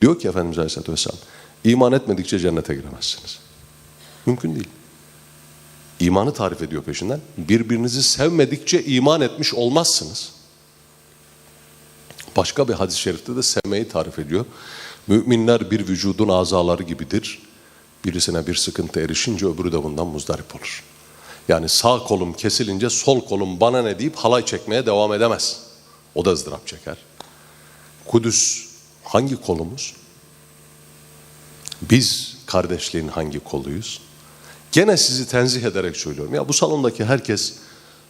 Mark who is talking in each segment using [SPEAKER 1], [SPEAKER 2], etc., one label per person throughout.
[SPEAKER 1] Diyor ki Efendimiz Aleyhisselatü Vesselam, iman etmedikçe cennete giremezsiniz. Mümkün değil. İmanı tarif ediyor peşinden. Birbirinizi sevmedikçe iman etmiş olmazsınız. Başka bir hadis-i şerifte de sevmeyi tarif ediyor. Müminler bir vücudun azaları gibidir. Birisine bir sıkıntı erişince öbürü de bundan muzdarip olur. Yani sağ kolum kesilince sol kolum bana ne deyip halay çekmeye devam edemez. O da ızdırap çeker. Kudüs hangi kolumuz? Biz kardeşliğin hangi koluyuz? Gene sizi tenzih ederek söylüyorum. Ya bu salondaki herkes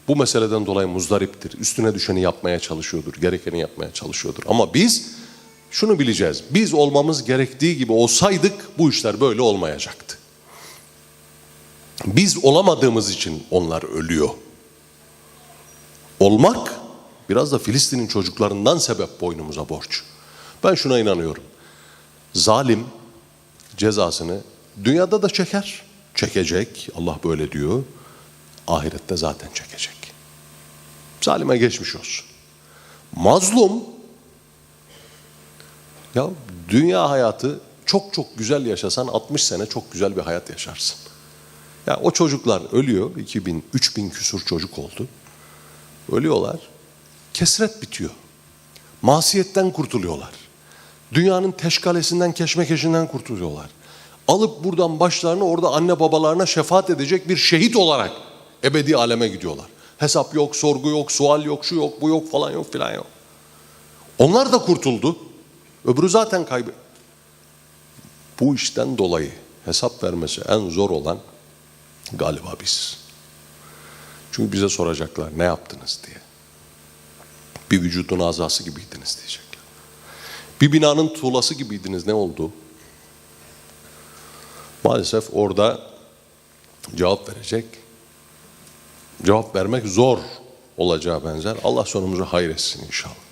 [SPEAKER 1] bu meseleden dolayı muzdariptir. Üstüne düşeni yapmaya çalışıyordur. Gerekeni yapmaya çalışıyordur. Ama biz şunu bileceğiz. Biz olmamız gerektiği gibi olsaydık bu işler böyle olmayacaktı. Biz olamadığımız için onlar ölüyor. Olmak biraz da Filistin'in çocuklarından sebep boynumuza borç. Ben şuna inanıyorum. Zalim cezasını dünyada da çeker. Çekecek. Allah böyle diyor. Ahirette zaten çekecek. Zalime geçmiş olsun. Mazlum ya dünya hayatı çok çok güzel yaşasan 60 sene çok güzel bir hayat yaşarsın. Ya o çocuklar ölüyor. 2000, 3000 küsur çocuk oldu. Ölüyorlar. Kesret bitiyor. Masiyetten kurtuluyorlar. Dünyanın teşkalesinden, keşmekeşinden kurtuluyorlar. Alıp buradan başlarını orada anne babalarına şefaat edecek bir şehit olarak ebedi aleme gidiyorlar. Hesap yok, sorgu yok, sual yok, şu yok, bu yok falan yok filan yok. Onlar da kurtuldu. Öbürü zaten kaybı. Bu işten dolayı hesap vermesi en zor olan galiba biz. Çünkü bize soracaklar ne yaptınız diye. Bir vücudun azası gibiydiniz diyecekler. Bir binanın tuğlası gibiydiniz ne oldu? Maalesef orada cevap verecek. Cevap vermek zor olacağı benzer. Allah sonumuzu hayretsin inşallah.